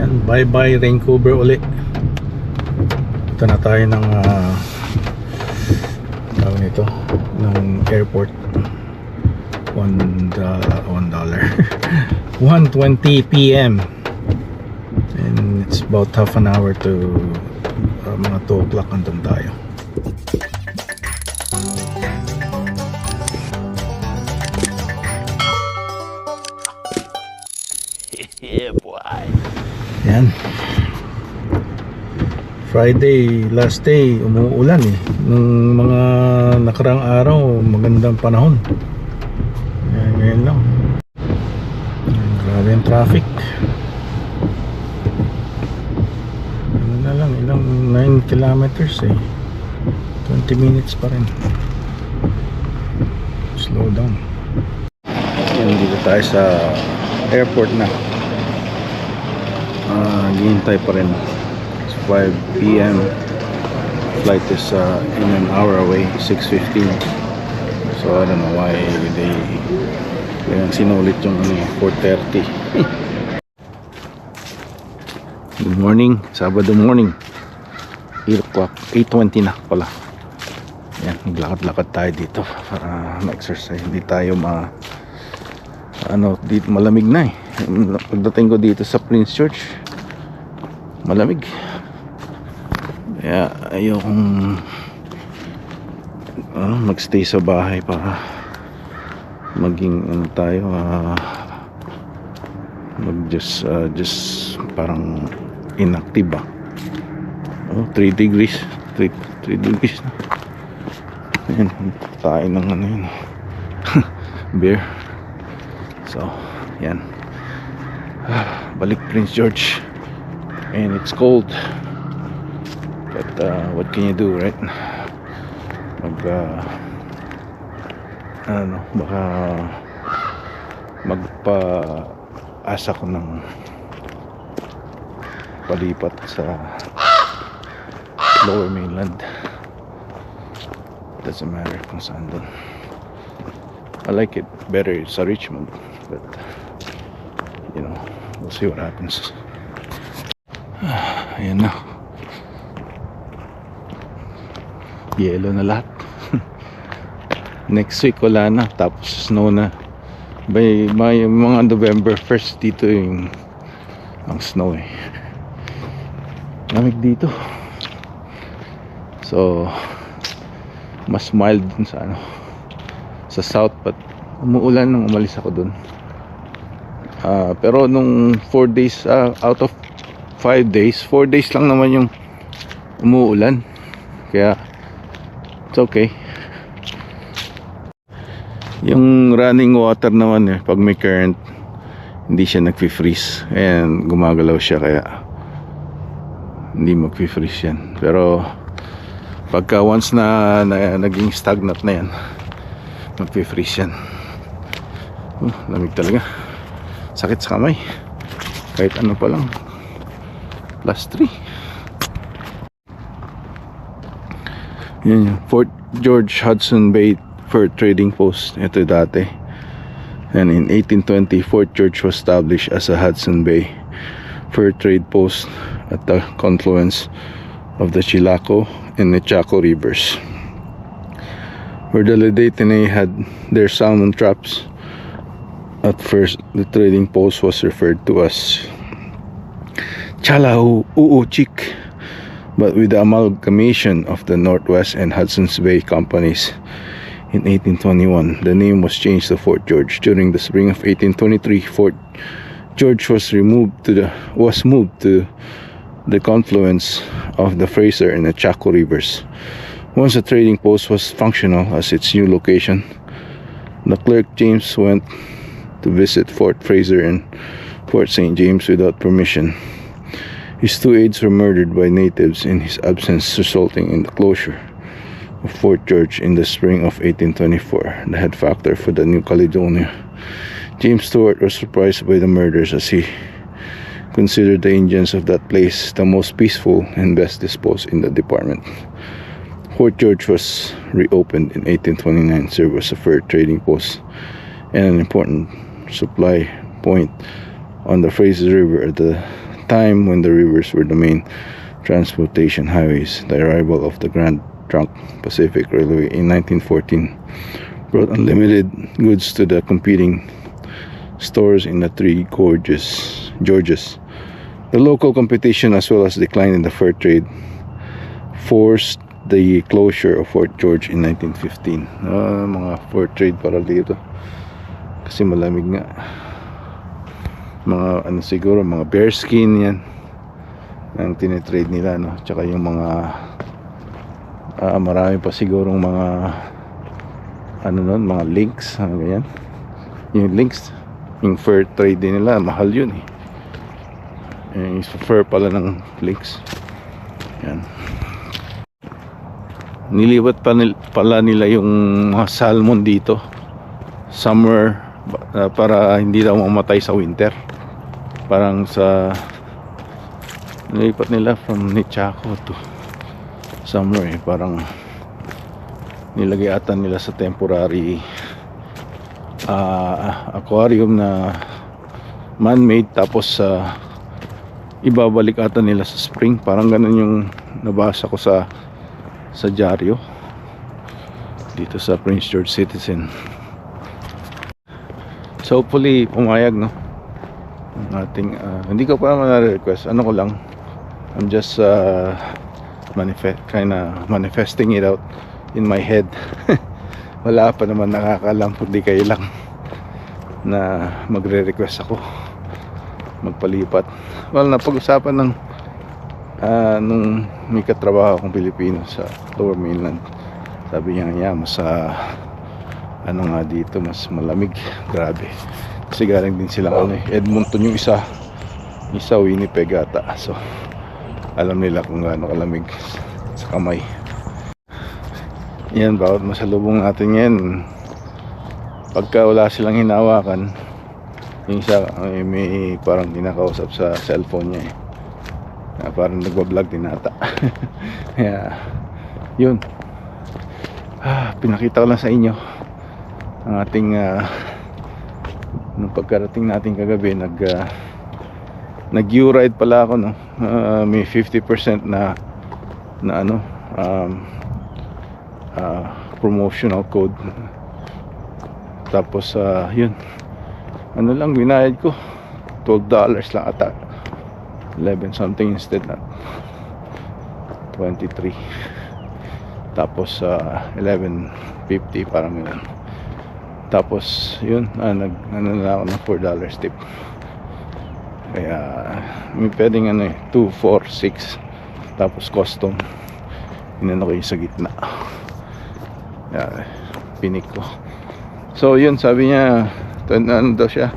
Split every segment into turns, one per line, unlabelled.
Yan, bye bye Vancouver uli. Ito na tayo ng uh, tawag nito ng airport. One, uh, one dollar. 1.20 p.m. And it's about half an hour to uh, mga 2 o'clock andun tayo. Yan. Friday, last day, umuulan eh. Nung mga nakarang araw, magandang panahon. Yan, ngayon lang. Grabe yung traffic. Ano na lang, ilang 9 kilometers eh. 20 minutes pa rin. Slow down. Yan, dito tayo sa airport na. Ah, ghihintay pa rin. It's 5 p.m. Flight is uh, in an hour away, 6.15. So I don't know why they kaya sinulit yung ano, eh, 4.30. Good morning, Sabado morning. 8 o'clock, 8.20 na pala. Yan, maglakad-lakad tayo dito para ma-exercise. Hindi tayo ma ano, dito malamig na eh. Pagdating ko dito sa Prince Church, malamig. Kaya ayokong ano, magstay sa bahay para maging ano tayo ah, mag just ah, just parang inactive ba oh, 3 degrees. 3, 3 degrees. Ayan, tayo ng ano yun beer. So yan balik Prince George. And it's cold. But uh, what can you do right? Mag uh, ano baka magpa asa ko ng palipat sa lower mainland. Doesn't matter kung saan doon I like it better sa Richmond but we'll see what happens. Ayan na. Yellow na lahat. Next week wala na. Tapos snow na. By, by mga November 1st dito yung ang snow eh. Lamig dito. So mas mild dun sa ano sa south but umuulan nung umalis ako dun Ah, pero nung 4 days ah, out of 5 days 4 days lang naman yung umuulan. Kaya it's okay. Yung running water naman eh pag may current hindi siya nagfi-freeze. And gumagalaw siya kaya hindi magfi-freeze yan. Pero pagka once na, na naging stagnant na yan magfi-freeze yan. Oh, lamig talaga sakit sa kamay. Kahit ano pa lang. Plus 3 yan yung Fort George Hudson Bay Fur Trading Post. Ito dati. And in 1820 Fort George was established as a Hudson Bay fur trade post at the confluence of the Chilaco and the Chaco rivers. Where the Ledetene had their salmon traps at first the trading post was referred to as Chalau Uuchik but with the amalgamation of the Northwest and Hudson's Bay companies in 1821 the name was changed to Fort George. During the spring of 1823 Fort George was removed to the was moved to the confluence of the Fraser and the Chaco rivers. Once the trading post was functional as its new location the clerk James went to visit Fort Fraser and Fort St. James without permission. His two aides were murdered by natives in his absence, resulting in the closure of Fort George in the spring of 1824, the head factor for the New Caledonia. James Stewart was surprised by the murders as he considered the Indians of that place the most peaceful and best disposed in the department. Fort George was reopened in 1829, served as a fur trading post and an important supply point on the Fraser River at the time when the rivers were the main transportation highways. The arrival of the Grand Trunk Pacific Railway in 1914 brought unlimited goods to the competing stores in the three gorges, Georges. The local competition as well as decline in the fur trade forced the closure of Fort George in 1915. Ah, mga fur trade para dito. Kasi malamig nga. Mga ano siguro, mga bearskin yan. Ang tinitrade nila, no? Tsaka yung mga ah, marami pa sigurong mga ano nun, mga links, ano ganyan. Yung links, yung fur trade din nila, mahal yun eh. Yung fur pala ng links. Yan. Nilipat pa nil, pala nila yung mga salmon dito. Summer uh, para hindi daw mamatay sa winter. Parang sa nilipat nila from Nichaco to summer eh. Parang nilagay ata nila sa temporary ah, aquarium na man-made tapos sa ibabalik ata nila sa spring parang ganun yung nabasa ko sa sa dyaryo dito sa Prince George Citizen so hopefully pumayag no? Ang ating ah, hindi ko pa na-request ano ko lang. I'm just uh, manifest kinda manifesting it out in my head. Wala pa naman nakakalam kundi kayo lang na magre-request ako. Magpalipat. Well napag-usapan ng ah, nung may katrabaho akong Pilipino sa Lower Mainland. Sabi niya yeah, mas ah, ano nga dito mas malamig. Grabe. Kasi galing din silang ano, eh, Edmonton yung isa. Isa Winnipeg ata. So alam nila kung gaano kalamig sa kamay. Yan bawat masalubong natin yan. Pagka wala silang hinawakan yung isa ay may parang kinakausap sa cellphone niya eh. Na parang nagbablog din ata. Kaya yun. Ah, pinakita ko lang sa inyo ang ating ah, nung pagkarating natin kagabi nag ah, nag U-ride pala ako no? Ah, may 50% na na ano um, ah, promotional code. Tapos ah, yun. Ano lang binayad ko. 12 dollars lang ata. 11 something instead na. 23 tapos ah, 11.50 parang yun tapos yun ah, nag ano na ako ng 4 dollars tip. Kaya may pwedeng ano eh 2, 4, 6 tapos custom. Inano ko yung sa gitna. Kaya pinik ko. So yun sabi niya ano daw siya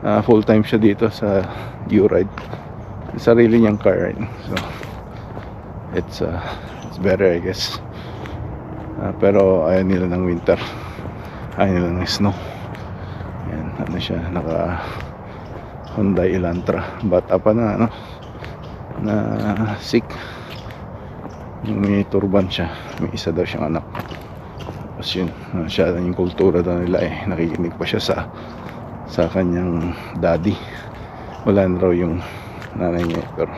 ah, full time siya dito sa U-Ride. Sarili niyang car right? so it's uh, it's better I guess. Ah, pero ayaw nila ng winter ayaw nila ng snow. Yan ano siya naka Hyundai Elantra. Bata pa na ano na sick. May turban siya. May isa daw siyang anak. Tapos yun siya yung kultura daw nila eh. Nakikinig pa siya sa sa kanyang daddy. Wala na raw yung nanay niya pero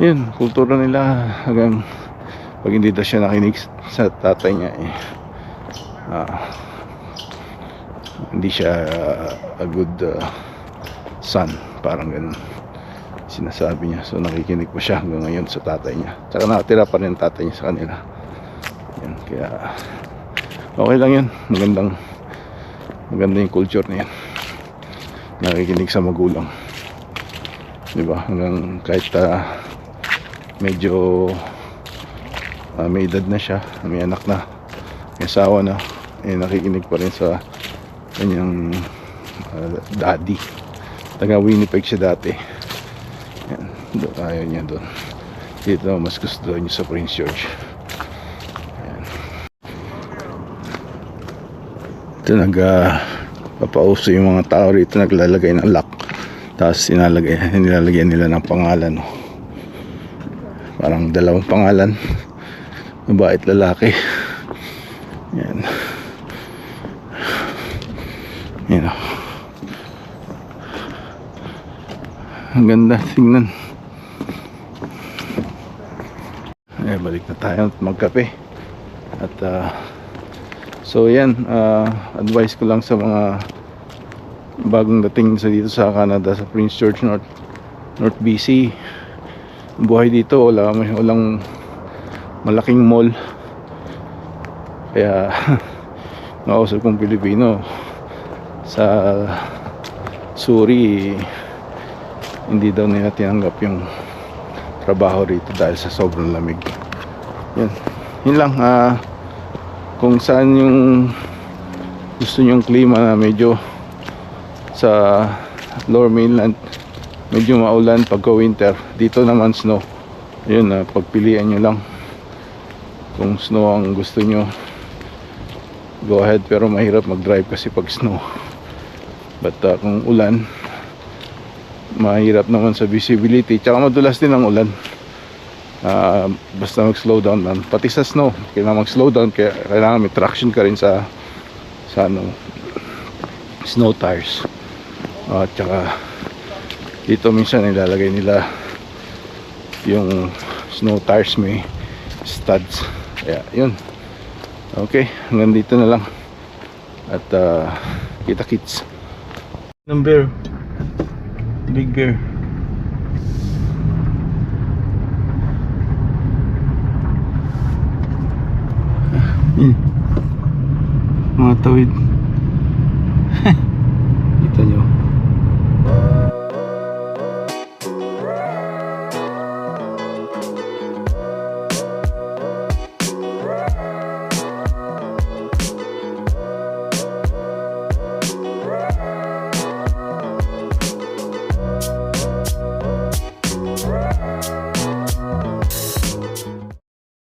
yun kultura nila hanggang pag hindi daw siya nakinig sa tatay niya eh ah, hindi siya ah, a good ah, son. Parang ganun. Sinasabi niya. So nakikinig pa siya hanggang ngayon sa tatay niya. Tsaka nakatira pa rin tatay niya sa kanila. Yan kaya okay lang yun. Magandang maganda yung culture na yan nakikinig sa magulang. Di ba? Hanggang kahit ah, medyo ah, may edad na siya may anak na may asawa na eh nakikinig pa rin sa kanyang ah, daddy. Taga Winnipeg siya dati. Yan ayaw niya doon. Dito mas gusto niya sa Prince George. Yan. Ito nag ah, papauso yung mga tao rito naglalagay ng lock. Tapos inalagay, nilalagyan nila ng pangalan no? parang dalawang pangalan. Babae at lalaki. Yan yan o Ang ganda, tingnan. Eh, balik na tayo magkape. At, ah, so yan, ah, advice ko lang sa mga bagong dating sa dito sa Canada, sa Prince George North, North BC. Buhay dito, wala, may, walang malaking mall. Kaya, nakausap kong Pilipino sa Suri, hindi daw nila tinanggap yung trabaho rito dahil sa sobrang lamig. Yan. Yun lang. ah kung saan yung gusto nyong klima na medyo sa lower mainland medyo maulan pagka winter dito naman snow yun na pagpilian nyo lang kung snow ang gusto nyo go ahead pero mahirap mag drive kasi pag snow but ah, kung ulan mahirap naman sa visibility. Tsaka madulas din ang ulan. Ah, basta mag slow down lang pati sa snow kailangan mag slow down kaya kailangan may traction ka rin sa sa ano snow tires. At tsaka dito minsan nilalagay nila yung snow tires may studs. Kaya yun. Okay hanggang dito na lang. At ah, kita kits ng bear big bear Yun. mga tawid